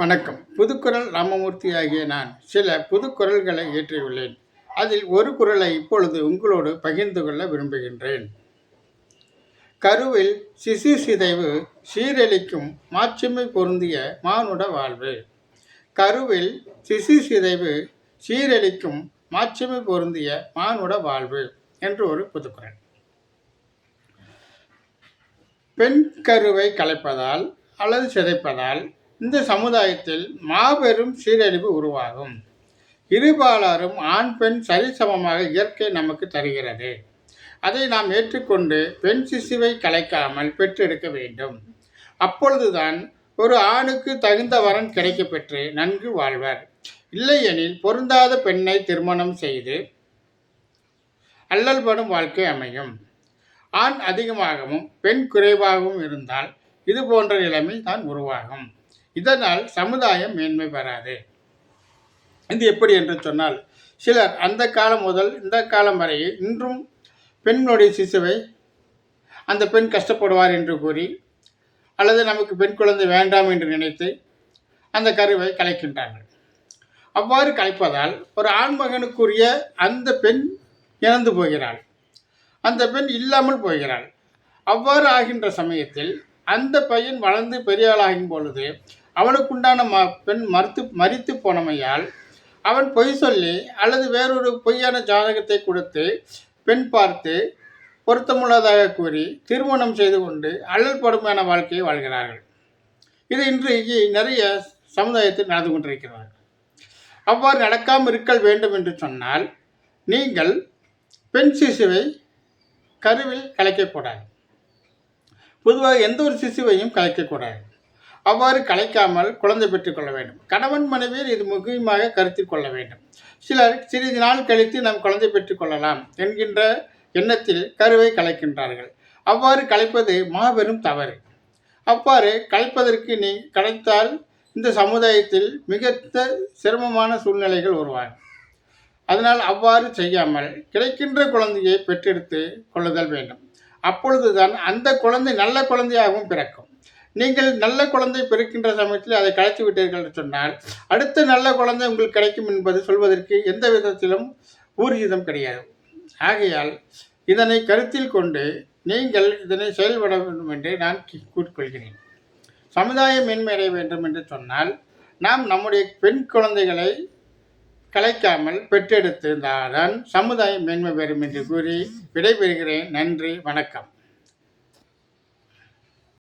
வணக்கம். புதுக்குரல் ராமமூர்த்தி ஆகிய நான் சில புதுக்குரல்களை இயற்றியுள்ளேன் அதில் ஒரு குரலை இப்பொழுது உங்களோடு பகிர்ந்து கொள்ள விரும்புகின்றேன். கருவில் சிசு சிதைவு சீரழிக்கும் மாட்சிமை பொருந்திய மானுட வாழ்வு. கருவில் சிசு சிதைவு சீரழிக்கும் மாட்சிமை பொருந்திய மானுட வாழ்வு என்று ஒரு புதுக்குரல். பெண் கருவை கலைப்பதால் அல்லது சிதைப்பதால் இந்த சமுதாயத்தில் மாபெரும் சீரழிவு உருவாகும். இருபாலாரும் ஆண் பெண் சரிசமமாக இயற்கை நமக்கு தருகிறது. அதை நாம் ஏற்றுக்கொண்டு பெண் சிசுவை கலைக்காமல் பெற்றெடுக்க வேண்டும். அப்பொழுதுதான் ஒரு ஆணுக்கு தகுந்த வரன் கிடைக்கப்பெற்று நன்கு வாழ்வர். இல்லையெனில் பொருந்தாத பெண்ணை திருமணம் செய்து அல்லல்படும் வாழ்க்கை அமையும். ஆண் அதிகமாகவும் பெண் குறைவாகவும் இருந்தால் இது போன்ற நிலைமை தான் உருவாகும். இதனால் சமுதாயம் மேன்மை பெறாது. இது எப்படி என்று சொன்னால் சிலர் அந்த காலம் முதல் இந்த காலம் வரை இன்றும் பெண்ணுடைய சிசுவை அந்த பெண் கஷ்டப்படுவார் என்று கூறி அல்லது நமக்கு பெண் குழந்தை வேண்டாம் என்று நினைத்து அந்த கருவை கலைக்கின்றார்கள். அவ்வாறு கலைப்பதால் ஒரு ஆண்மகனுக்குரிய அந்த பெண் இறந்து போகிறாள். அந்த பெண் இல்லாமல் போகிறாள். அவ்வாறு ஆகின்ற சமயத்தில் அந்த பையன் வளர்ந்து பெரிய ஆளாகும் பொழுது அவனுக்குண்டான ம பெண் மறுத்து மறித்து போனமையால் அவன் பொய் சொல்லி அல்லது வேறொரு பொய்யான ஜாதகத்தை கொடுத்து பெண் பார்த்து பொருத்தமுள்ளதாக கூறி திருமணம் செய்து கொண்டு அல்லல் படுமையான வாழ்க்கையை வாழ்கிறார்கள். இது இன்றைக்கு நிறைய சமுதாயத்தில் நடந்து கொண்டிருக்கிறார்கள் அவ்வாறு நடக்காமல் இருக்கல் வேண்டும் என்று சொன்னால் நீங்கள் பெண் சிசுவை கருவில் கலைக்கக்கூடாது. பொதுவாக எந்த ஒரு சிசுவையும் கலைக்கக்கூடாது. அவ்வாறு கலைக்காமல் குழந்தை பெற்றுக்கொள்ள வேண்டும். கணவன் மனைவியர் இது முக்கியமாக கருத்தில் கொள்ள வேண்டும். சிலர் சிறிது நாள் கழித்து நாம் குழந்தை பெற்றுக்கொள்ளலாம் என்கின்ற எண்ணத்தில் கருவை கலைக்கின்றார்கள். அவ்வாறு கலைப்பது மாபெரும் தவறு. அவ்வாறு கலைப்பதற்கு நீ கலைத்தால் இந்த சமுதாயத்தில் மிகுந்த சிரமமான சூழ்நிலைகள் உருவாகும். அதனால் அவ்வாறு செய்யாமல் கிடைக்கின்ற குழந்தையை பெற்றெடுத்து கொள்ளுதல் வேண்டும். அப்பொழுதுதான் அந்த குழந்தை நல்ல குழந்தையாகவும் பிறக்கும். நீங்கள் நல்ல குழந்தை பிறக்கின்ற சமயத்தில் அதை கலைத்து விட்டீர்கள் என்று சொன்னால் அடுத்த நல்ல குழந்தை உங்களுக்கு கிடைக்கும் என்பது சொல்வதற்கு எந்த விதத்திலும் ஊர்ஜிதம் கிடையாது. ஆகையால் இதனை கருத்தில் கொண்டு நீங்கள் இதனை செயல்பட வேண்டும் என்று நான் கூறிக்கொள்கிறேன். சமுதாயம் மேன்மையடைய வேண்டும் என்று சொன்னால் நாம் நம்முடைய பெண் குழந்தைகளை கலைக்காமல் பெற்றெடுத்திருந்தால்தான் சமுதாயம் மேன்மை பெறும் என்று கூறி விடைபெறுகிறேன். நன்றி வணக்கம்.